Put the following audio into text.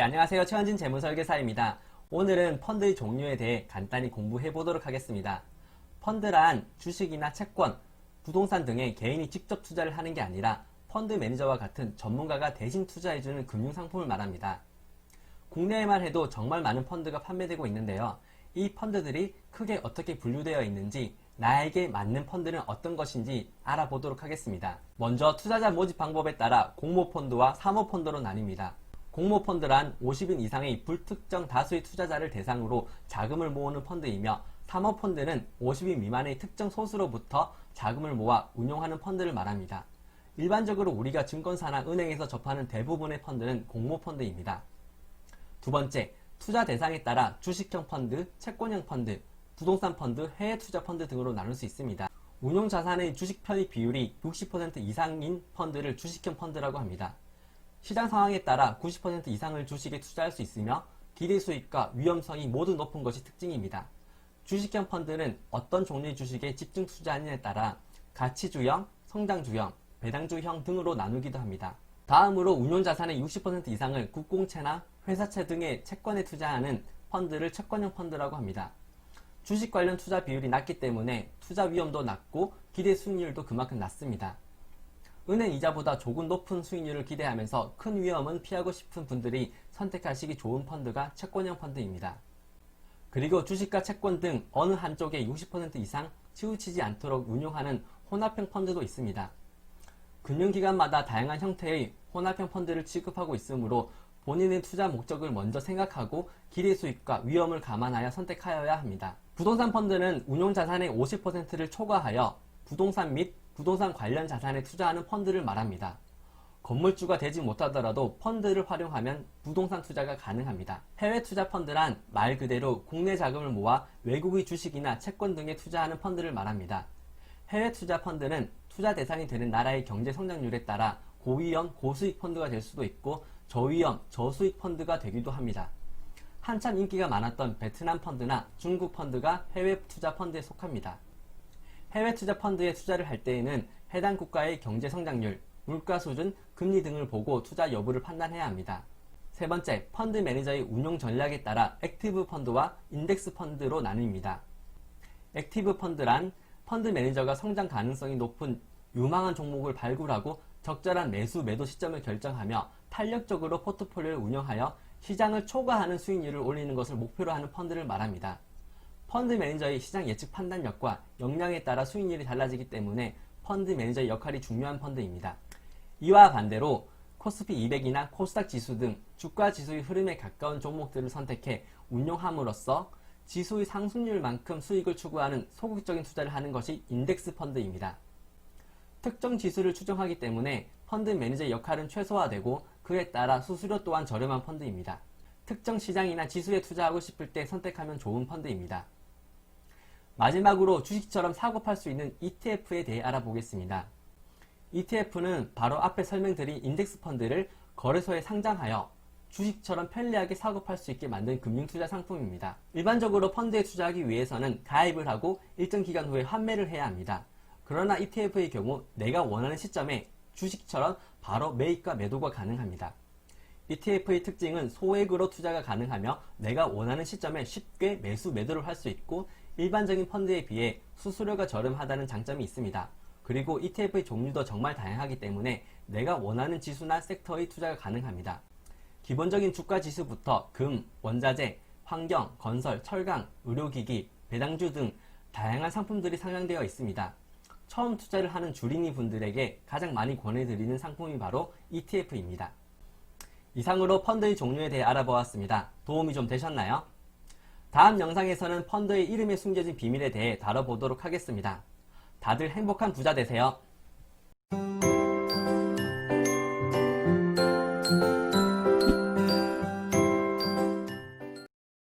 네, 안녕하세요. 최현진 재무설계사입니다. 오늘은 펀드의 종류에 대해 간단히 공부해 보도록 하겠습니다. 펀드란 주식이나 채권, 부동산 등에 개인이 직접 투자를 하는 게 아니라 펀드 매니저와 같은 전문가가 대신 투자해주는 금융상품을 말합니다. 국내에만 해도 정말 많은 펀드가 판매되고 있는데요. 이 펀드들이 크게 어떻게 분류되어 있는지 나에게 맞는 펀드는 어떤 것인지 알아보도록 하겠습니다. 먼저 투자자 모집 방법에 따라 공모펀드와 사모펀드로 나뉩니다. 공모펀드란 50인 이상의 불특정 다수의 투자자를 대상으로 자금을 모으는 펀드이며 사모펀드는 50인 미만의 특정 소수로부터 자금을 모아 운용하는 펀드를 말합니다. 일반적으로 우리가 증권사나 은행에서 접하는 대부분의 펀드는 공모펀드입니다. 두 번째, 투자 대상에 따라 주식형 펀드, 채권형 펀드, 부동산 펀드, 해외 투자 펀드 등으로 나눌 수 있습니다. 운용 자산의 주식 편입 비율이 60% 이상인 펀드를 주식형 펀드라고 합니다. 시장 상황에 따라 90% 이상을 주식에 투자할 수 있으며 기대 수익과 위험성이 모두 높은 것이 특징입니다. 주식형 펀드는 어떤 종류의 주식에 집중 투자하느냐에 따라 가치주형, 성장주형, 배당주형 등으로 나누기도 합니다. 다음으로 운용 자산의 60% 이상을 국공채나 회사채 등의 채권에 투자하는 펀드를 채권형 펀드라고 합니다. 주식 관련 투자 비율이 낮기 때문에 투자 위험도 낮고 기대 수익률도 그만큼 낮습니다. 은행 이자보다 조금 높은 수익률을 기대하면서 큰 위험은 피하고 싶은 분들이 선택하시기 좋은 펀드가 채권형 펀드입니다. 그리고 주식과 채권 등 어느 한쪽에 60% 이상 치우치지 않도록 운용하는 혼합형 펀드도 있습니다. 금융기관마다 다양한 형태의 혼합형 펀드를 취급하고 있으므로 본인의 투자 목적을 먼저 생각하고 기대 수익과 위험을 감안하여 선택하여야 합니다. 부동산 펀드는 운용 자산의 50%를 초과하여 부동산 및 부동산 관련 자산에 투자하는 펀드를 말합니다. 건물주가 되지 못하더라도 펀드를 활용하면 부동산 투자가 가능합니다. 해외 투자 펀드란 말 그대로 국내 자금을 모아 외국의 주식이나 채권 등에 투자하는 펀드를 말합니다. 해외 투자 펀드는 투자 대상이 되는 나라의 경제 성장률에 따라 고위험, 고수익 펀드가 될 수도 있고 저위험, 저수익 펀드가 되기도 합니다. 한참 인기가 많았던 베트남 펀드나 중국 펀드가 해외 투자 펀드에 속합니다. 해외 투자 펀드에 투자를 할 때에는 해당 국가의 경제 성장률, 물가 수준, 금리 등을 보고 투자 여부를 판단해야 합니다. 세 번째, 펀드 매니저의 운용 전략에 따라 액티브 펀드와 인덱스 펀드로 나뉩니다. 액티브 펀드란 펀드 매니저가 성장 가능성이 높은 유망한 종목을 발굴하고 적절한 매수 매도 시점을 결정하며 탄력적으로 포트폴리오를 운영하여 시장을 초과하는 수익률을 올리는 것을 목표로 하는 펀드를 말합니다. 펀드 매니저의 시장 예측 판단력과 역량에 따라 수익률이 달라지기 때문에 펀드 매니저의 역할이 중요한 펀드입니다. 이와 반대로 코스피 200이나 코스닥 지수 등 주가 지수의 흐름에 가까운 종목들을 선택해 운용함으로써 지수의 상승률만큼 수익을 추구하는 소극적인 투자를 하는 것이 인덱스 펀드입니다. 특정 지수를 추정하기 때문에 펀드 매니저의 역할은 최소화되고 그에 따라 수수료 또한 저렴한 펀드입니다. 특정 시장이나 지수에 투자하고 싶을 때 선택하면 좋은 펀드입니다. 마지막으로 주식처럼 사고 팔 수 있는 ETF에 대해 알아보겠습니다. ETF는 바로 앞에 설명드린 인덱스 펀드를 거래소에 상장하여 주식처럼 편리하게 사고 팔 수 있게 만든 금융투자 상품입니다. 일반적으로 펀드에 투자하기 위해서는 가입을 하고 일정 기간 후에 환매를 해야 합니다. 그러나 ETF의 경우 내가 원하는 시점에 주식처럼 바로 매입과 매도가 가능합니다. ETF의 특징은 소액으로 투자가 가능하며 내가 원하는 시점에 쉽게 매수 매도를 할 수 있고 일반적인 펀드에 비해 수수료가 저렴하다는 장점이 있습니다. 그리고 ETF의 종류도 정말 다양하기 때문에 내가 원하는 지수나 섹터의 투자가 가능합니다. 기본적인 주가 지수부터 금, 원자재, 환경, 건설, 철강, 의료기기, 배당주 등 다양한 상품들이 상장되어 있습니다. 처음 투자를 하는 주린이 분들에게 가장 많이 권해드리는 상품이 바로 ETF입니다. 이상으로 펀드의 종류에 대해 알아보았습니다. 도움이 좀 되셨나요? 다음 영상에서는 펀드의 이름에 숨겨진 비밀에 대해 다뤄보도록 하겠습니다. 다들 행복한 부자 되세요.